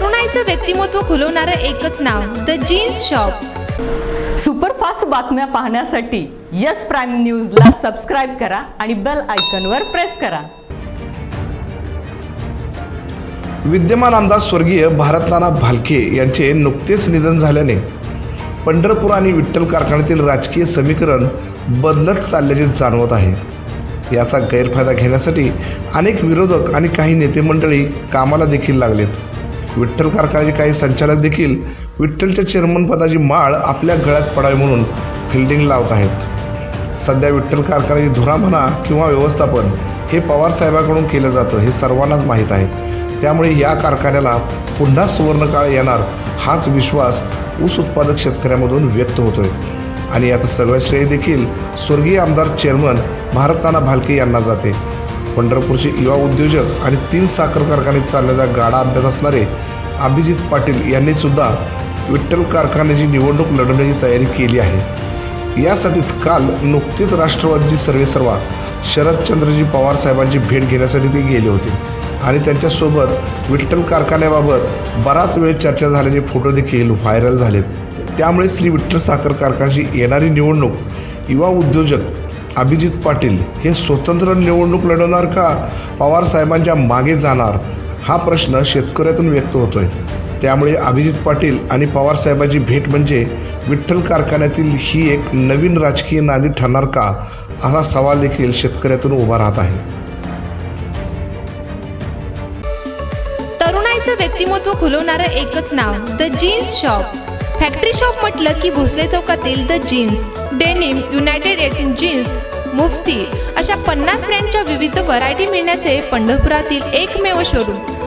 तरुणाईचं व्यक्तिमत्व खुलवणारं एकच नाव द जीन्स शॉप सुपरफास्ट बातम्या पाहण्यासाठी यस प्राईम न्यूजला सबस्क्राईब करा आणि बेल आयकॉनवर प्रेस करा. विद्यमान आमदार स्वर्गीय भारतनाना भालके यांचे नुकतेच निधन झाल्याने पंढरपूर आणि विठ्ठल कारखान्यातील राजकीय समीकरण बदलत चालल्याचे जाणवत आहे. याचा गैरफायदा घेण्यासाठी अनेक विरोधक आणि काही नेते मंडळी कामाला देखील लागलेत. विठ्ठल कारखान्याचे काही संचालक देखील विठ्ठलच्या चेअरमनपदाची माळ आपल्या गळ्यात पडावी म्हणून फिल्डिंग लावत आहेत. सध्या विठ्ठल कारखान्याची धुरा म्हणा किंवा व्यवस्थापन हे पवार साहेबांकडून केलं जातं हे सर्वांनाच माहीत आहे. त्यामुळे या कारखान्याला पुन्हा सुवर्णकाळ येणार हाच विश्वास ऊस उत्पादक शेतकऱ्यांमधून व्यक्त होतोय. आणि याचं सगळं श्रेय देखील स्वर्गीय आमदार चेअरमन भारतनाना भालके यांना जाते. पंढरपूरचे युवा उद्योजक आणि तीन साखर कारखान्यात चालण्याचा गाडा अभ्यास असणारे अभिजित पाटील यांनी सुद्धा विठ्ठल कारखान्याची निवडणूक लढवण्याची तयारी केली आहे. यासाठीच काल नुकतीच राष्ट्रवादीची सर्वेसर्वा शरदचंद्रजी पवार साहेबांची भेट घेण्यासाठी ते गेले होते आणि त्यांच्यासोबत विठ्ठल कारखान्याबाबत बराच वेळ चर्चा झाल्याचे फोटो देखील व्हायरल झालेत. त्यामुळे श्री विठ्ठल साखर कारखान्याची येणारी निवडणूक युवा उद्योजक अभिजित पाटील हे स्वतंत्र निवडणूक लढवणार का? पवार साहेबांच्या मागे जाणार? हा प्रश्न शेतकऱ्यातून व्यक्त होतोय. त्यामुळे अभिजित पाटील आणि पवार साहेबांची भेट म्हणजे विठ्ठल कारखान्यातील ही एक नवीन राजकीय नादी ठरणार का? असा सवाल देखील शेतकऱ्यातून उभा राहत आहे. तरुणाईचं व्यक्तिमत्व खुलवणारं एकच नाव the jeans shop factory shop म्हटलं की भोसले चौकातील the jeans denim united eighteen jeans Mufti. अशा पन्नास ब्रँडच्या विविध व्हरायटी मिळण्याचे पंढरपुरातील एकमेव शोरूम